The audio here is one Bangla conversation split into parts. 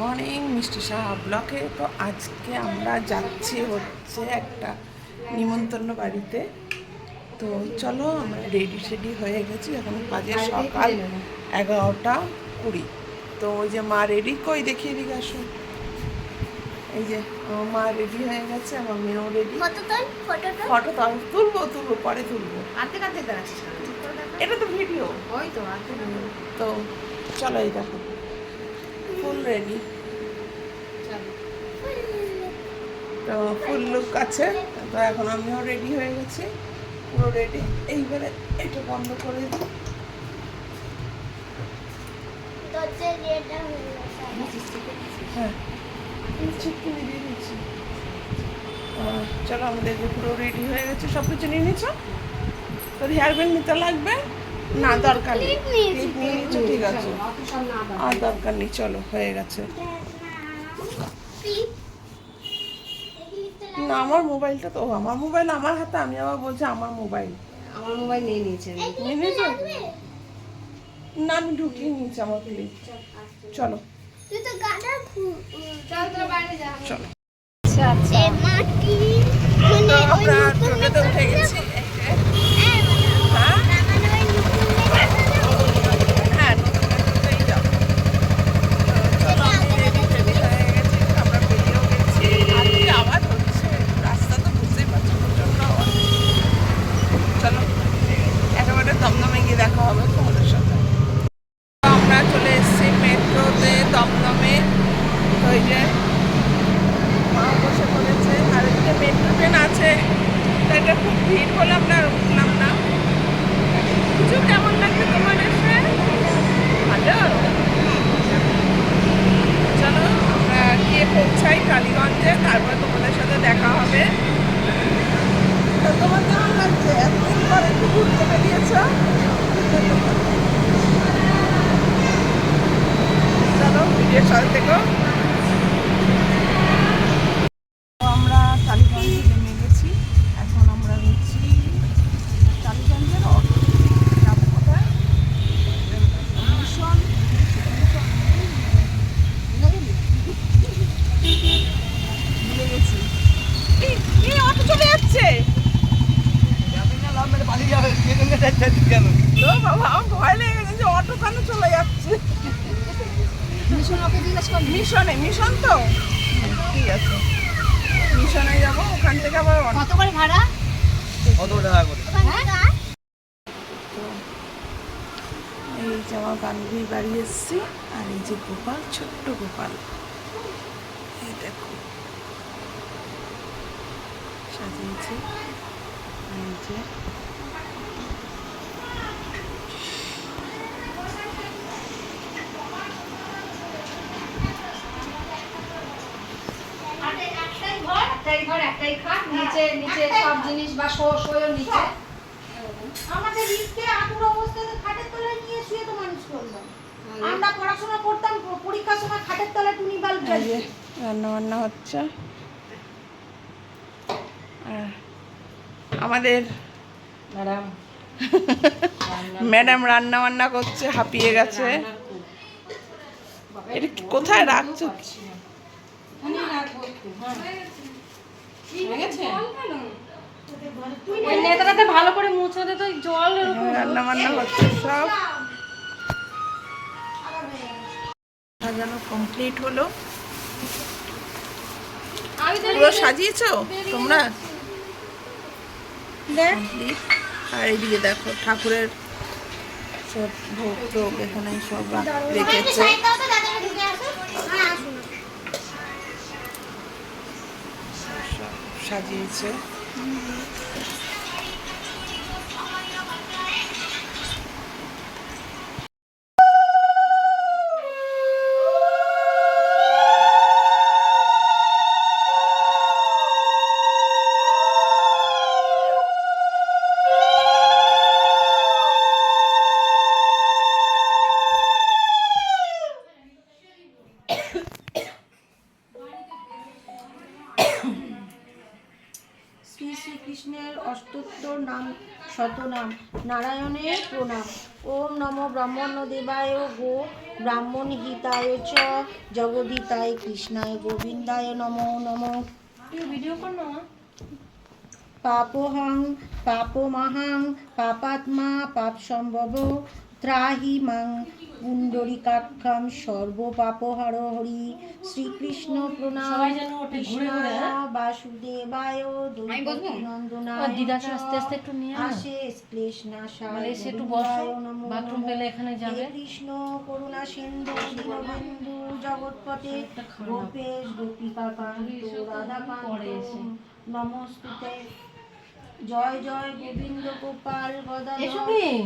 মর্নিং মিষ্টি সাহা ব্লকে। তো আজকে আমরা যাচ্ছি হচ্ছে একটা নিমন্ত্রণ বাড়িতে। তো চলো আমরা রেডি সেডি হয়ে গেছি। এখন বাজে সকাল এগারোটা কুড়ি। তো ওই যে মা রেডি কই দেখিয়ে দিকে আসো। এই যে আমার মা রেডি হয়ে গেছে আমার মেয়েও রেডি ফটো তো আমি তুলবো তুলবো পরে তুলবো। এটা তো ভিডিও ওই তো তো চলো এই দেখো। ফুল রেডি তো ফুল লুক আছে তো এখন আমিও রেডি হয়ে গেছি। পুরো রেডি এইবারে এটা বন্ধ করে দিই। হ্যাঁ চলো আমাদের পুরো রেডি হয়ে গেছে সব কিছু নিয়ে নিচ্ছ? তোর হেয়ার ব্যান্ড নিতে লাগবে? না দরকার নেই। ঠিক আছে। আর দরকার নেই চলো হয়ে গেছে। না আমার মোবাইলটা তো আমার মোবাইল আমার হাতে আমি আবার বলছি আমার মোবাইল। আমার মোবাইল নিয়ে নিয়েছে। নিয়ে নিয়েছো না আমি ঢুকিয়ে নিয়েছি আমার ক্লিপ চলো। তুই তো গাডা চল তোরা বাইরে যা। চলো। আচ্ছা আচ্ছা মানে আমরা টোটোতে উঠে গেছি এই যে। হ্যাঁ হ্যাঁ মানে ওই নতুন হ্যাঁ নতুন টোটোতেই যাব তো চলো আমি রেডি টেডি হয়ে গেছি আমরা বেরিয়েও গেছি আর কি আওয়াজ হচ্ছে রাস্তা তো বুঝতেই পারছ প্রচণ্ড আওয়াজ চলো একেবারে দমদমে গিয়ে দেখা হবে তোমাদের সাথে তো আমরা চলে এসেছি মেট্রোতে দমদমে তো ওই যে মা বসে পড়েছে আর এদিকে মেট্রো ট্রেন আছে তো এটা খুব ভিড় হলো আর উঠলাম না? কিছু কেমন লাগছে তোমার এসে? ভালো। চলো, আমরা গিয়ে পৌঁছাই কালীগঞ্জে, তারপর তোমাদের সাথে দেখা হবে। তোমার কেমন লাগছে? এতদিন পরে একটু ঘুরতে বেরিয়েছ চলো ভিডিও সাথে থেকো তো আমরা কালীগঞ্জে নেমে গেছি এখন আমরা রয়েছি কালীগঞ্জের অটো যাব কোথায় মিশন ভুলে গেছি এই, এই অটো চলে যাচ্ছে তো বাবা আমার ভয় লেগে গেছে যে অটো কেন চলে যাচ্ছে মিশন ওকে জিজ্ঞেস কর মিশনে মিশন তো ঠিক আছে মিশনে যাব ওখান থেকে আবার অটো কত করে ভাড়া হ্যাঁ তো এই যে আমার বান্ধবীর বাড়ি এসছি, আর এই যে গোপাল, ছোট্ট গোপাল। এই দেখো। সাজিয়েছে। এই যে ঘর একটাই খাট নিচে নিচে সব জিনিস বা শো শোয়ের নিচে। আমাদের রিস্কে আতুর অবস্থাতে খাটের তলায় নিয়ে শুয়ে তো মানুষ করলাম আমরা পড়াশোনা করতাম পরীক্ষার সময় খাটের তলায় টুনি বাল্ব এই যে রান্না বান্না হচ্ছে আমাদের ম্যাডাম। ম্যাডাম রান্না বান্না করছে হাঁপিয়ে গেছে। এটা কোথায় রাখছো? ওই নেতাটাতে ভালো করে মুছাতে তো জল রান্না বান্না হচ্ছে সব সাজানো কমপ্লিট হলো পুরো সাজিয়েছো তোমরা Complete। আর এইদিকে দেখো ঠাকুরের সব ভোগ টোগ এখানে সব রেখেছে সাজিয়েছে। শতনাম নারায়ণের প্রণাম। ওম নম ব্রাহ্মণ দেবায় গো ব্রাহ্মণ হিতায় চ জগদিতায় কৃষ্ণায় গোবিন্দায় নম নম। ভিডিও কর পাপহং পাপমাহাং পাপাত্মা পাপ সম্ভব ত্রাহি মাং পুণ্ডরিকাক্ষম সর্ব পাপহর হরি। শ্রীকৃষ্ণ প্রণাম? বাসুদেবায় আস্তে আস্তে একটু নিয়ে আসে ক্লেশ নাশায় একটু বসো। গোবিন্দায় নমো। বাথরুম পেলে এখানে যাবে। কৃষ্ণ করুণা সিন্ধু দীনবন্ধু জগৎপতে গোপেশ গোপিকা কান্ত নমস্তুতে। জয় জয় গোবিন্দ গোপাল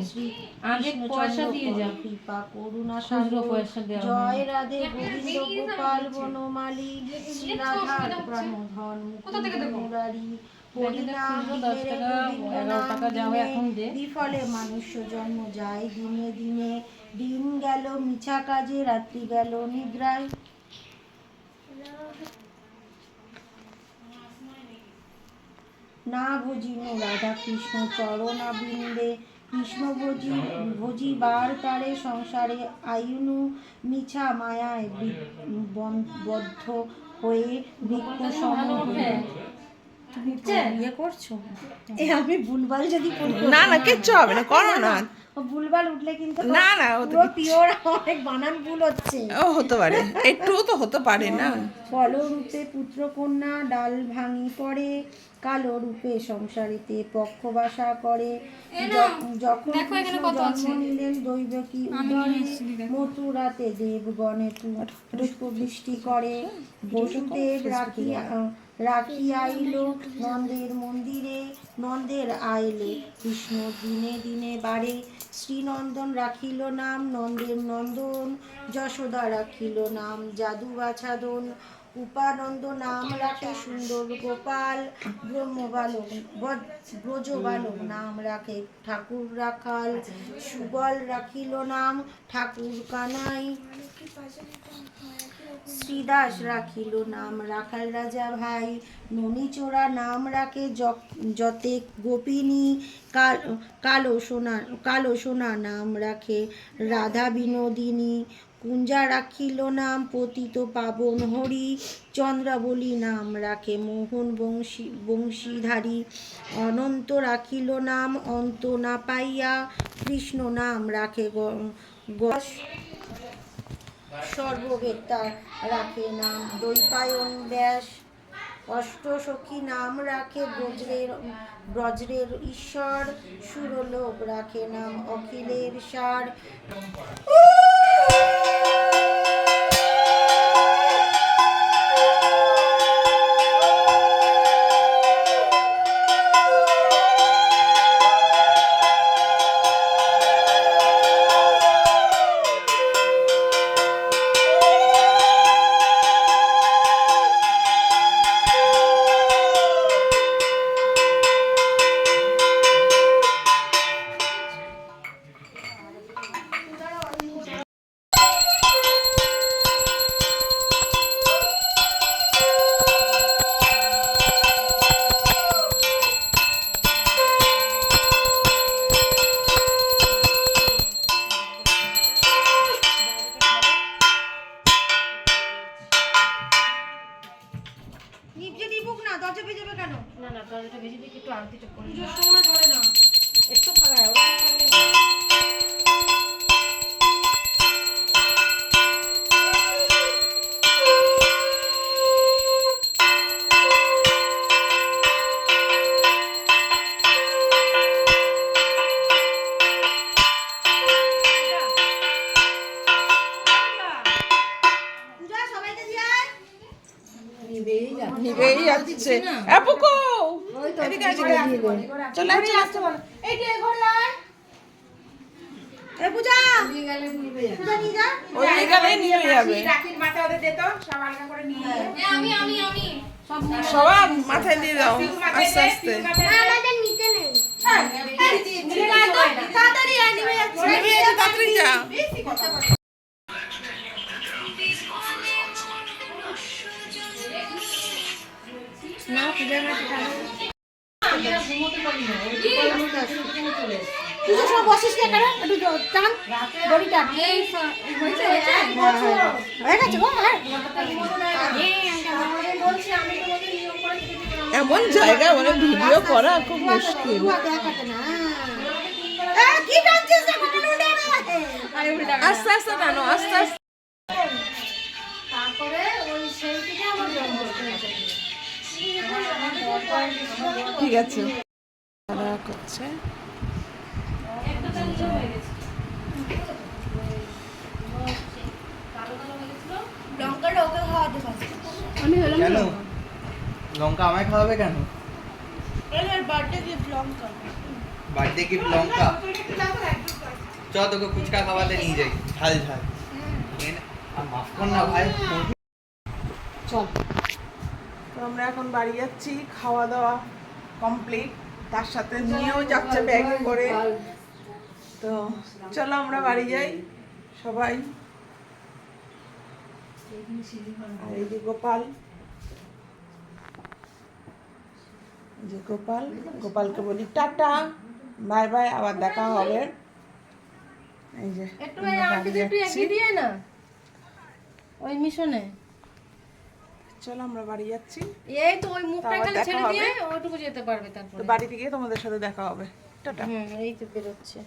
শ্রী আগে পয়সা দিয়ে যাও। কৃপা করুণা সাগর। পয়সা দেওয়া জয় রাধে গোবিন্দ গোপাল বনমালী। শ্রী প্রাণধন এখন দে। বিফলে মানুষ্য জন্ম যায়। দিনে দিনে দিন গেল মিছা কাজে রাত্রি গেল নিদ্রায় না ভজিনু রাধা কৃষ্ণ চরণাবৃন্দে কৃষ্ণ ভজি ভজিবার তারে সংসারে আয়ুনু মিছা মায়ায় বন- বদ্ধ হয়ে বৃক্ষ সম তুমি ইয়ে করছ? এ আমি ভুলভাল যদি না না কিচ্ছু হবে না করো না। ভুলভাল উঠলে কিন্তু না, না, ও তো পুরো পিওর অনেক বানান ভুল হচ্ছে। ও হতে পারে। একটু তো হতে পারে না। ফলরূপে পুত্রকন্যা দেওয়া ডাল ভাঙি পড়ে কালো রূপে সংসারিতে পক্ষবাসা করে। যখন জন্ম নিলেন দৈবকী উদরে মথুরাতে দেবগণে পুষ্প বৃষ্টি করে। বসুদেব রাখি রাখি আইল নন্দের মন্দিরে নন্দের আইলে কৃষ্ণ দিনে দিনে বাড়ে। শ্রীনন্দন রাখিল নাম, নন্দের নন্দন, যশোদা রাখিল নাম জাদু বাছাদন উপানন্দ নাম রাখে সুন্দর গোপাল ব্রহ্ম বালক বজ- ব্রজ বালক নাম রাখে ঠাকুর রাখাল, সুবল রাখিল নাম, ঠাকুর কানাই। শ্রীদাস রাখিল নাম রাখাল রাজা ভাই ননীচোরা নাম রাখে যতে গোপিনী কাল- কালো সোনা কালো সোনা নাম রাখে রাধা বিনোদিনী। কুঞ্জা রাখিল নাম পতিত পাবন হরি চন্দ্রাবলী নাম রাখে মোহন বংশী, বংশীধারী। অনন্ত রাখিল নাম অন্ত না পাইয়া কৃষ্ণ নাম রাখে গ- রাখে নাম। দৈপায়ন ব্যাস, অষ্টসখী নাম রাখে ব্রজের ব্রজের ঈশ্বর, সুরলোক রাখে নাম অখিলের সার। নিবেই যাচ্ছে। এ পুকু! এদিকে আসো। চলে আয়, চলে আয়। এ পূজা! পূজা নিয়ে যা। ওই গেলে নিয়ে যাবে। সবার মাথায় দিয়ে দাও আস্তে আস্তে। আমাদের নিতে নেই। তাড়াতাড়ি আয় নিবে যাচ্ছে। নিবে যাচ্ছে, তাড়াতাড়ি যা। পুজোর সময় বসিস কেন? একটু টান টান হ্যাঁ, গেছে গো দিতে এমন জায়গায় মানে ভিডিও করা খুব মুশকিল? আস্তে আস্তে টানো আস্তে আস্তে। তারপরে ওই সেই আমার জন্ম ঠিক আছে। খাওয়া করছে। লঙ্কাটা ওকে খাওয়াতে পারছি কেন? লঙ্কা আমায় খাওয়াবে কেন? বার্থডে গিফট লঙ্কা। বার্থডে গিফট লঙ্কা চ তোকে ফুচকা খাওয়াতে নিয়ে যাই। ঝাল ঝাল। মাফ কর না ভাই। চল। তো আমরা এখন বাড়ি যাচ্ছি খাওয়া দাওয়া কমপ্লিট তার সাথে নিয়েও যাচ্ছে ব্যাগ করে। তো চলো আমরা বাড়ি যাই সবাই। আর এই যে গোপাল। যে গোপাল গোপালকে বলি টাটা বাই বাই আবার দেখা হবে। এই যে একটু দিয়ে না। ওই মিশনে। চলো আমরা বাড়ি যাচ্ছি। এই তো ওই মুখটা খালি ছেড়ে। দিয়ে ওইটুকু যেতে পারবে তারপরে। বাড়িতে গিয়ে তোমাদের সাথে দেখা হবে। টাটা। হুম এই তো বেরোচ্ছে।